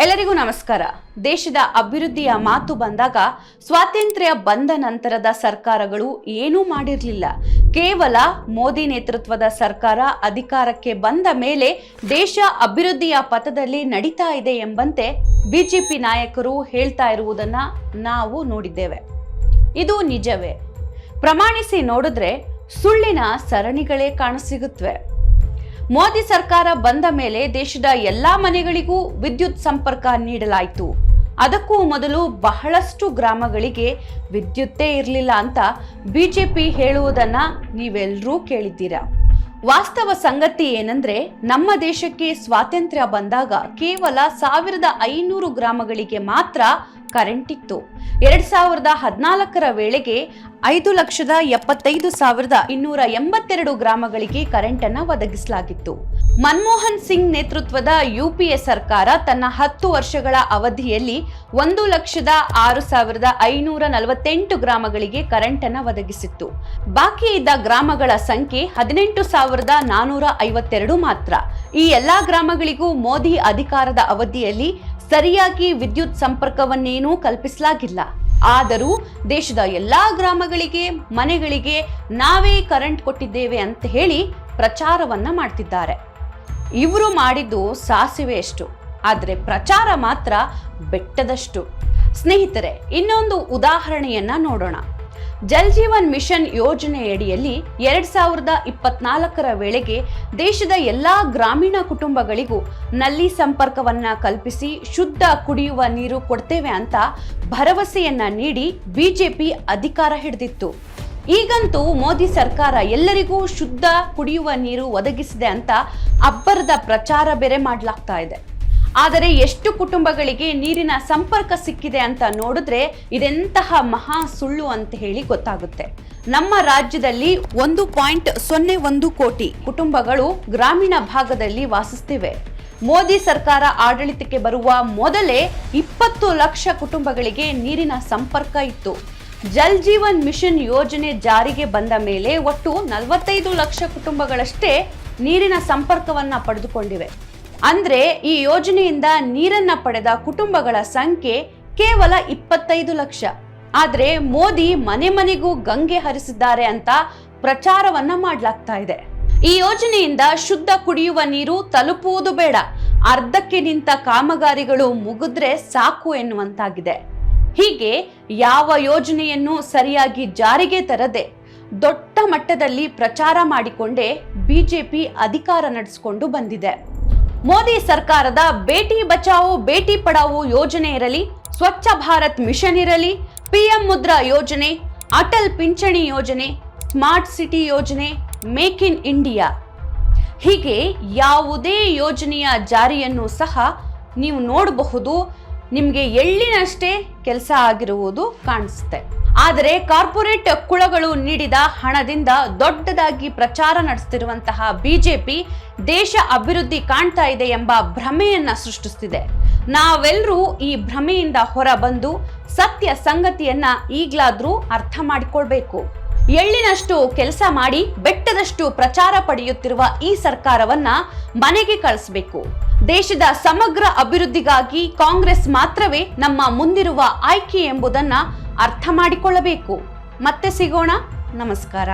ಎಲ್ಲರಿಗೂ ನಮಸ್ಕಾರ. ದೇಶದ ಅಭಿವೃದ್ಧಿಯ ಮಾತು ಬಂದಾಗ ಸ್ವಾತಂತ್ರ್ಯ ಬಂದ ನಂತರದ ಸರ್ಕಾರಗಳು ಏನೂ ಮಾಡಿರಲಿಲ್ಲ. ಕೇವಲ ಮೋದಿ ನೇತೃತ್ವದ ಸರ್ಕಾರ ಅಧಿಕಾರಕ್ಕೆ ಬಂದ ಮೇಲೆ ದೇಶ ಅಭಿವೃದ್ಧಿಯ ಪಥದಲ್ಲಿ ನಡೀತಾ ಇದೆ ಎಂಬಂತೆ ಬಿಜೆಪಿ ನಾಯಕರು ಹೇಳ್ತಾ ಇರುವುದನ್ನ ನಾವು ನೋಡಿದ್ದೇವೆ. ಇದು ನಿಜವೇ. ಪ್ರಮಾಣಿಸಿ ನೋಡಿದ್ರೆ ಸುಳ್ಳಿನ ಸರಣಿಗಳೇ ಕಾಣಸಿಗುತ್ತವೆ ಮೋದಿ ಸರ್ಕಾರ ಬಂದ ಮೇಲೆ ದೇಶದ ಎಲ್ಲಾ ಮನೆಗಳಿಗೂ ವಿದ್ಯುತ್ ಸಂಪರ್ಕ ನೀಡಲಾಯಿತು. ಅದಕ್ಕೂ ಮೊದಲು ಬಹಳಷ್ಟು ಗ್ರಾಮಗಳಿಗೆ ವಿದ್ಯುತ್ತೇ ಇರಲಿಲ್ಲ ಅಂತ ಬಿಜೆಪಿ ಹೇಳುವುದನ್ನ ನೀವೆಲ್ಲರೂ ಕೇಳಿದ್ದೀರಾ? ವಾಸ್ತವ ಸಂಗತಿ ಏನಂದ್ರೆ, ನಮ್ಮ ದೇಶಕ್ಕೆ ಸ್ವಾತಂತ್ರ್ಯ ಬಂದಾಗ ಕೇವಲ ಸಾವಿರದ ಐನೂರು ಗ್ರಾಮಗಳಿಗೆ ಮಾತ್ರ ಕರೆಂಟ್ ಇತ್ತು. ಎರಡ್ ಸಾವಿರದ ಹದಿನಾಲ್ಕರ ವೇಳೆಗೆ ಐದು ಲಕ್ಷದ ಎಪ್ಪತ್ತೈದು ಸಾವಿರದ ಇನ್ನೂರ ಎಂಬತ್ತೆರಡು ಗ್ರಾಮಗಳಿಗೆ ಕರೆಂಟ್ ಅನ್ನು ಒದಗಿಸಲಾಗಿತ್ತು. ಮನಮೋಹನ್ ಸಿಂಗ್ ನೇತೃತ್ವದ ಯುಪಿಎ ಸರ್ಕಾರ ತನ್ನ ಹತ್ತು ವರ್ಷಗಳ ಅವಧಿಯಲ್ಲಿ ಒಂದು ಲಕ್ಷದ ಆರು ಸಾವಿರದ ಐನೂರ ನಲವತ್ತೆಂಟು ಗ್ರಾಮಗಳಿಗೆ ಕರೆಂಟ್ ಅನ್ನು ಒದಗಿಸಿತ್ತು. ಬಾಕಿ ಇದ್ದ ಗ್ರಾಮಗಳ ಸಂಖ್ಯೆ ಹದಿನೆಂಟು ಸಾವಿರದ ನಾನೂರ ಐವತ್ತೆರಡು ಮಾತ್ರ. ಈ ಎಲ್ಲಾ ಗ್ರಾಮಗಳಿಗೂ ಮೋದಿ ಅಧಿಕಾರದ ಅವಧಿಯಲ್ಲಿ ಸರಿಯಾಗಿ ವಿದ್ಯುತ್ ಸಂಪರ್ಕವನ್ನೇನೂ ಕಲ್ಪಿಸಲಾಗಿಲ್ಲ. ಆದರೂ ದೇಶದ ಎಲ್ಲ ಗ್ರಾಮಗಳಿಗೆ, ಮನೆಗಳಿಗೆ ನಾವೇ ಕರೆಂಟ್ ಕೊಟ್ಟಿದ್ದೇವೆ ಅಂತ ಹೇಳಿ ಪ್ರಚಾರವನ್ನ ಮಾಡ್ತಿದ್ದಾರೆ. ಇವರು ಮಾಡಿದ್ದು ಸಾಸಿವೆಯಷ್ಟು ಆದರೆ ಪ್ರಚಾರ ಮಾತ್ರ ಬೆಟ್ಟದಷ್ಟು. ಸ್ನೇಹಿತರೆ, ಇನ್ನೊಂದು ಉದಾಹರಣೆಯನ್ನ ನೋಡೋಣ. ಜಲ್ ಜೀವನ್ ಮಿಷನ್ ಯೋಜನೆಯಡಿಯಲ್ಲಿ ಎರಡ್ ಸಾವಿರದ ಇಪ್ಪತ್ನಾಲ್ಕರ ವೇಳೆಗೆ ದೇಶದ ಎಲ್ಲಾ ಗ್ರಾಮೀಣ ಕುಟುಂಬಗಳಿಗೂ ನಲ್ಲಿ ಸಂಪರ್ಕವನ್ನ ಕಲ್ಪಿಸಿ ಶುದ್ಧ ಕುಡಿಯುವ ನೀರು ಕೊಡ್ತೇವೆ ಅಂತ ಭರವಸೆಯನ್ನ ನೀಡಿ ಬಿಜೆಪಿ ಅಧಿಕಾರ ಹಿಡಿದಿತ್ತು. ಈಗಂತೂ ಮೋದಿ ಸರ್ಕಾರ ಎಲ್ಲರಿಗೂ ಶುದ್ಧ ಕುಡಿಯುವ ನೀರು ಒದಗಿಸಿದೆ ಅಂತ ಅಬ್ಬರದ ಪ್ರಚಾರ ಬೇರೆ ಮಾಡಲಾಗ್ತಾ ಇದೆ. ಆದರೆ ಎಷ್ಟು ಕುಟುಂಬಗಳಿಗೆ ನೀರಿನ ಸಂಪರ್ಕ ಸಿಕ್ಕಿದೆ ಅಂತ ನೋಡಿದ್ರೆ ಇದೆಂತಹ ಮಹಾ ಸುಳ್ಳು ಅಂತ ಹೇಳಿ ಗೊತ್ತಾಗುತ್ತೆ. ನಮ್ಮ ರಾಜ್ಯದಲ್ಲಿ ಒಂದು ಪಾಯಿಂಟ್ ಸೊನ್ನೆ ಒಂದು ಕೋಟಿ ಕುಟುಂಬಗಳು ಗ್ರಾಮೀಣ ಭಾಗದಲ್ಲಿ ವಾಸಿಸ್ತಿವೆ. ಮೋದಿ ಸರ್ಕಾರ ಆಡಳಿತಕ್ಕೆ ಬರುವ ಮೊದಲೇ ಇಪ್ಪತ್ತು ಲಕ್ಷ ಕುಟುಂಬಗಳಿಗೆ ನೀರಿನ ಸಂಪರ್ಕ ಇತ್ತು. ಜಲ್ ಜೀವನ್ ಮಿಷನ್ ಯೋಜನೆ ಜಾರಿಗೆ ಬಂದ ಮೇಲೆ ಒಟ್ಟು ನಲವತ್ತೈದು ಲಕ್ಷ ಕುಟುಂಬಗಳಷ್ಟೇ ನೀರಿನ ಸಂಪರ್ಕವನ್ನ ಪಡೆದುಕೊಂಡಿವೆ. ಅಂದ್ರೆ ಈ ಯೋಜನೆಯಿಂದ ನೀರನ್ನ ಪಡೆದ ಕುಟುಂಬಗಳ ಸಂಖ್ಯೆ ಕೇವಲ ಇಪ್ಪತ್ತೈದು ಲಕ್ಷ. ಆದ್ರೆ ಮೋದಿ ಮನೆ ಮನೆಗೂ ಗಂಗೆ ಹರಿಸಿದ್ದಾರೆ ಅಂತ ಪ್ರಚಾರವನ್ನ ಮಾಡ್ಲಾಗ್ತಾ ಇದೆ. ಈ ಯೋಜನೆಯಿಂದ ಶುದ್ಧ ಕುಡಿಯುವ ನೀರು ತಲುಪುವುದು ಬೇಡ. ಅರ್ಧಕ್ಕೆ ನಿಂತ ಕಾಮಗಾರಿಗಳು ಮುಗಿದ್ರೆ ಸಾಕು ಎನ್ನುವಂತಾಗಿದೆ. ಹೀಗೆ ಯಾವ ಯೋಜನೆಯನ್ನು ಸರಿಯಾಗಿ ಜಾರಿಗೆ ತರದೆ ದೊಡ್ಡ ಮಟ್ಟದಲ್ಲಿ ಪ್ರಚಾರ ಮಾಡಿಕೊಂಡೇ ಬಿಜೆಪಿ ಅಧಿಕಾರ ನಡೆಸಿಕೊಂಡು ಬಂದಿದೆ. ಮೋದಿ ಸರ್ಕಾರದ ಬೇಟಿ ಬಚಾವೋ, ಬೇಟಿ ಪಡಾವೋ ಯೋಜನೆ ಇರಲಿ, ಸ್ವಚ್ಛ ಭಾರತ್ ಮಿಷನ್ ಇರಲಿ, ಪಿಎಂ ಮುದ್ರಾ ಯೋಜನೆ, ಅಟಲ್ ಪಿಂಚಣಿ ಯೋಜನೆ, ಸ್ಮಾರ್ಟ್ ಸಿಟಿ ಯೋಜನೆ, ಮೇಕ್ ಇನ್ ಇಂಡಿಯಾ. ಹೀಗೆ ಯಾವುದೇ ಯೋಜನೆಯ ಜಾರಿಯನ್ನು ಸಹ ನೀವು ನೋಡಬಹುದು. ನಿಮಗೆ ಎಳ್ಳಿನಷ್ಟೇ ಕೆಲಸ ಆಗಿರುವುದು ಕಾಣಿಸುತ್ತೆ. ಆದರೆ ಕಾರ್ಪೊರೇಟ್ ಕುಳಗಳು ನೀಡಿದ ಹಣದಿಂದ ದೊಡ್ಡದಾಗಿ ಪ್ರಚಾರ ನಡೆಸ್ತಿರುವಂತಹ ಬಿಜೆಪಿ ದೇಶ ಅಭಿವೃದ್ಧಿ ಕಾಣ್ತಾ ಇದೆ ಎಂಬ ಭ್ರಮೆಯನ್ನ ಸೃಷ್ಟಿಸುತ್ತಿದೆ ನಾವೆಲ್ಲರೂ ಈ ಭ್ರಮೆಯಿಂದ ಹೊರಬಂದು ಸತ್ಯ ಸಂಗತಿಯನ್ನ ಈಗ್ಲಾದ್ರೂ ಅರ್ಥ ಮಾಡಿಕೊಳ್ಬೇಕು. ಎಳ್ಳಿನಷ್ಟು ಕೆಲಸ ಮಾಡಿ ಬೆಟ್ಟದಷ್ಟು ಪ್ರಚಾರ ಪಡೆಯುತ್ತಿರುವ ಈ ಸರ್ಕಾರವನ್ನ ಮನೆಗೆ ಕಳಿಸಬೇಕು. ದೇಶದ ಸಮಗ್ರ ಅಭಿವೃದ್ಧಿಗಾಗಿ ಕಾಂಗ್ರೆಸ್ ಮಾತ್ರವೇ ನಮ್ಮ ಮುಂದಿರುವ ಆಯ್ಕೆ ಎಂಬುದನ್ನು ಅರ್ಥ ಮಾಡಿಕೊಳ್ಳಬೇಕು. ಮತ್ತೆ ಸಿಗೋಣ. ನಮಸ್ಕಾರ.